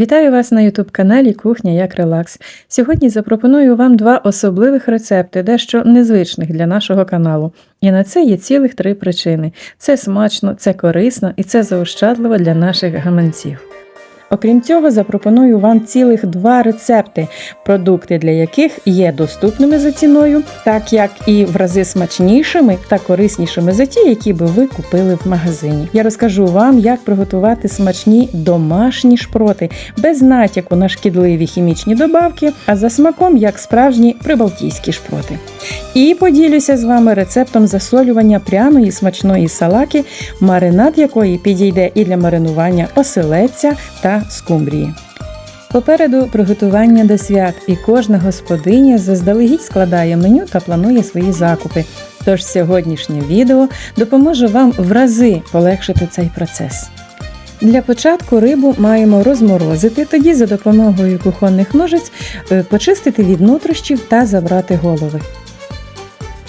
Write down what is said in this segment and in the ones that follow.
Вітаю вас на ютуб-каналі Кухня як Релакс. Сьогодні запропоную вам два особливих рецепти, дещо незвичних для нашого каналу. І на це є цілих три причини: це смачно, це корисно і це заощадливо для наших гаманців. Окрім цього, запропоную вам цілих два рецепти, продукти для яких є доступними за ціною, так як і в рази смачнішими та кориснішими за ті, які би ви купили в магазині. Я розкажу вам, як приготувати смачні домашні шпроти без натяку на шкідливі хімічні добавки, а за смаком як справжні прибалтійські шпроти. І поділюся з вами рецептом засолювання пряної смачної салаки, маринад якої підійде і для маринування оселедця та скумбрії. Попереду приготування до свят, і кожна господиня заздалегідь складає меню та планує свої закупи. Тож сьогоднішнє відео допоможе вам в рази полегшити цей процес. Для початку рибу маємо розморозити, тоді за допомогою кухонних ножиць е, почистити від нутрощів та забрати голови.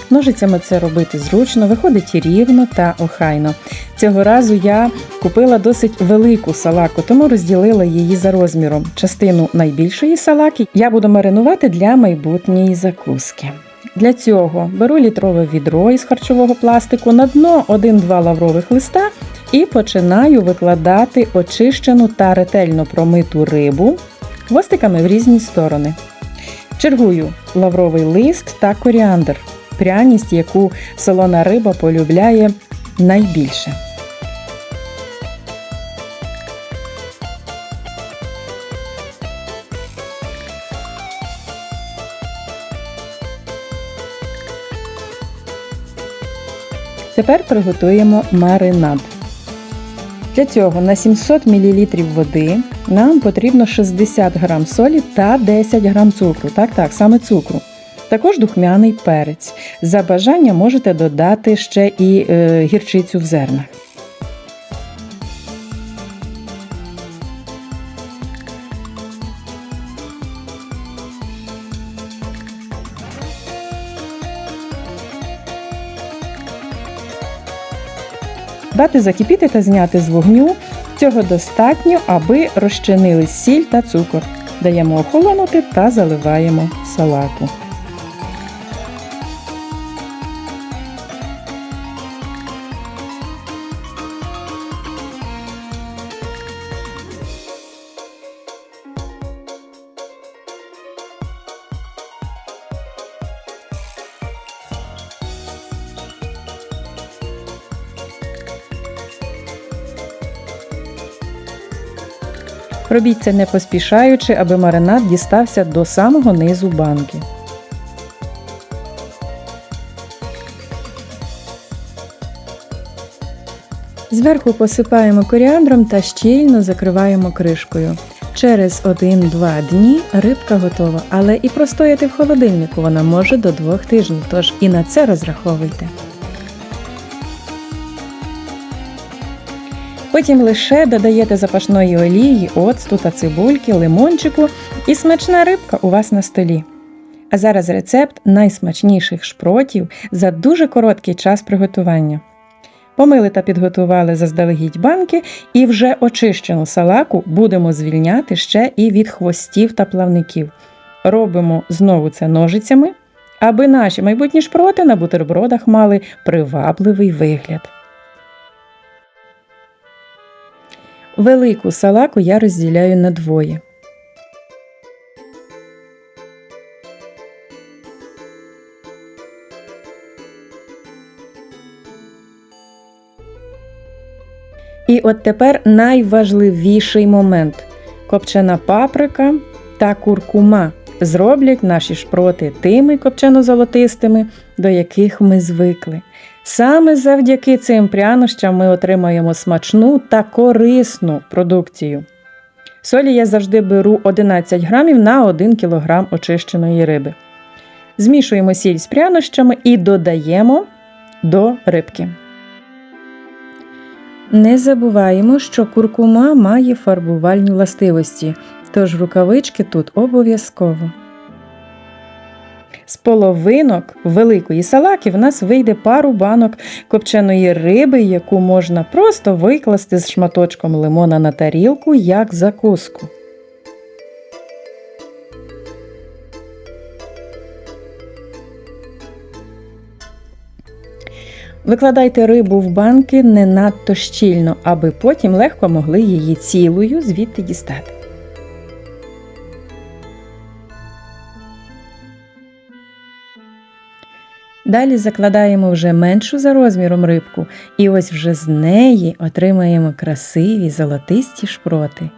Ножицями це робити зручно, виходить рівно та охайно. Цього разу я купила досить велику салаку, тому розділила її за розміром. Частину найбільшої салаки я буду маринувати для майбутньої закуски. Для цього беру літрове відро із харчового пластику, на дно 1-2 лаврових листа і починаю викладати очищену та ретельно промиту рибу хвостиками в різні сторони. Чергую лавровий лист та коріандр пряність, яку солона риба полюбляє найбільше. Тепер приготуємо маринад. Для цього на 700 мл води нам потрібно 60 г солі та 10 г цукру. Так, так, саме цукру. Також духмяний перець. За бажання можете додати ще і е, гірчицю в зернах. Дати закипіти та зняти з вогню. Цього достатньо, аби розчинили сіль та цукор. Даємо охолонути та заливаємо салату. Робіть це не поспішаючи, аби маринад дістався до самого низу банки. Зверху посипаємо коріандром та щільно закриваємо кришкою. Через 1-2 дні рибка готова, але і простояти в холодильнику вона може до 2 тижнів, тож і на це розраховуйте. Потім лише додаєте запашної олії, оцту та цибульки, лимончику і смачна рибка у вас на столі. А зараз рецепт найсмачніших шпротів за дуже короткий час приготування. Помили та підготували заздалегідь банки і вже очищену салаку будемо звільняти ще і від хвостів та плавників. Робимо знову це ножицями, аби наші майбутні шпроти на бутербродах мали привабливий вигляд. Велику салаку я розділяю на двоє. І от тепер найважливіший момент. Копчена паприка та куркума зроблять наші шпроти тими копчено-золотистими, до яких ми звикли. Саме завдяки цим прянощам ми отримаємо смачну та корисну продукцію. Солі я завжди беру 11 грамів на 1 кг очищеної риби. Змішуємо сіль з прянощами і додаємо до рибки. Не забуваємо, що куркума має фарбувальні властивості, тож рукавички тут обов'язково. З половинок великої салаки в нас вийде пару банок копченої риби, яку можна просто викласти з шматочком лимона на тарілку як закуску. Викладайте рибу в банки не надто щільно, аби потім легко могли її цілою звідти дістати. Далі закладаємо вже меншу за розміром рибку, і ось вже з неї отримаємо красиві золотисті шпроти.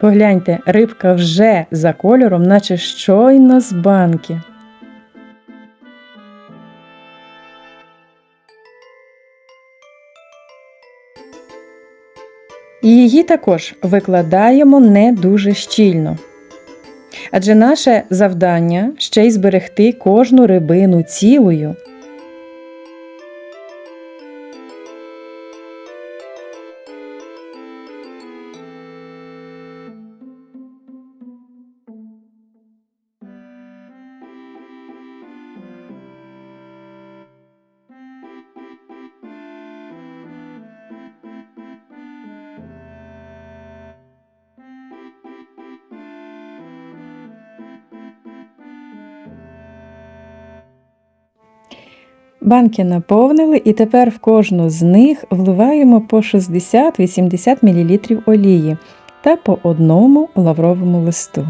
Погляньте, рибка вже за кольором, наче щойно з банки. І Її також викладаємо не дуже щільно. Адже наше завдання ще й зберегти кожну рибину цілою. Банки наповнили і тепер в кожну з них вливаємо по 60-80 мл олії та по одному лавровому листу.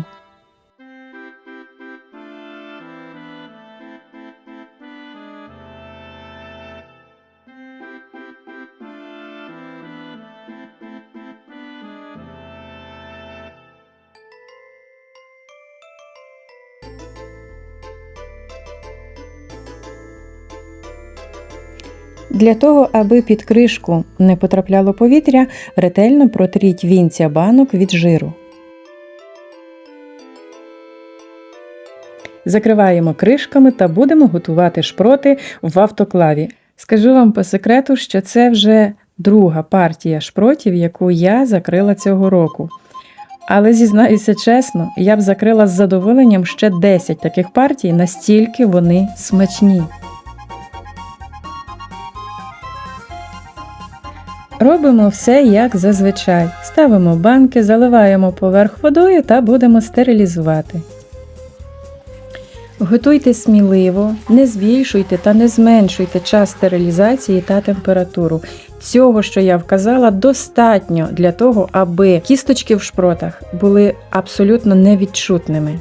Для того, аби під кришку не потрапляло повітря, ретельно протріть вінця банок від жиру. Закриваємо кришками та будемо готувати шпроти в автоклаві. Скажу вам по секрету, що це вже друга партія шпротів, яку я закрила цього року. Але зізнаюся чесно, я б закрила з задоволенням ще 10 таких партій, настільки вони смачні. Робимо все як зазвичай. Ставимо банки, заливаємо поверх водою та будемо стерилізувати. Готуйте сміливо, не збільшуйте та не зменшуйте час стерилізації та температуру. Цього, що я вказала, достатньо для того, аби кісточки в шпротах були абсолютно невідчутними.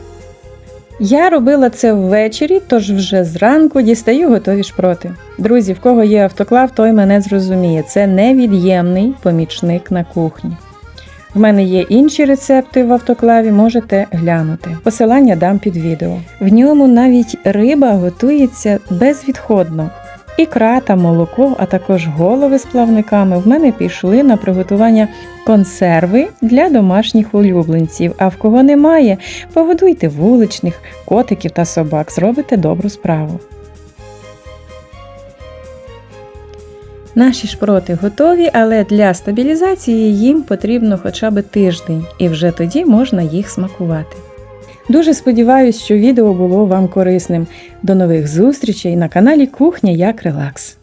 Я робила це ввечері, тож вже зранку дістаю готові шпроти. Друзі, в кого є автоклав, той мене зрозуміє. Це невід'ємний помічник на кухні. В мене є інші рецепти в автоклаві, можете глянути. Посилання дам під відео. В ньому навіть риба готується безвідходно. Ікра та молоко, а також голови з плавниками в мене пішли на приготування консерви для домашніх улюбленців. А в кого немає, погодуйте вуличних, котиків та собак, зробите добру справу. Наші шпроти готові, але для стабілізації їм потрібно хоча б тиждень, і вже тоді можна їх смакувати. Дуже сподіваюся, що відео було вам корисним. До нових зустрічей на каналі Кухня як Релакс.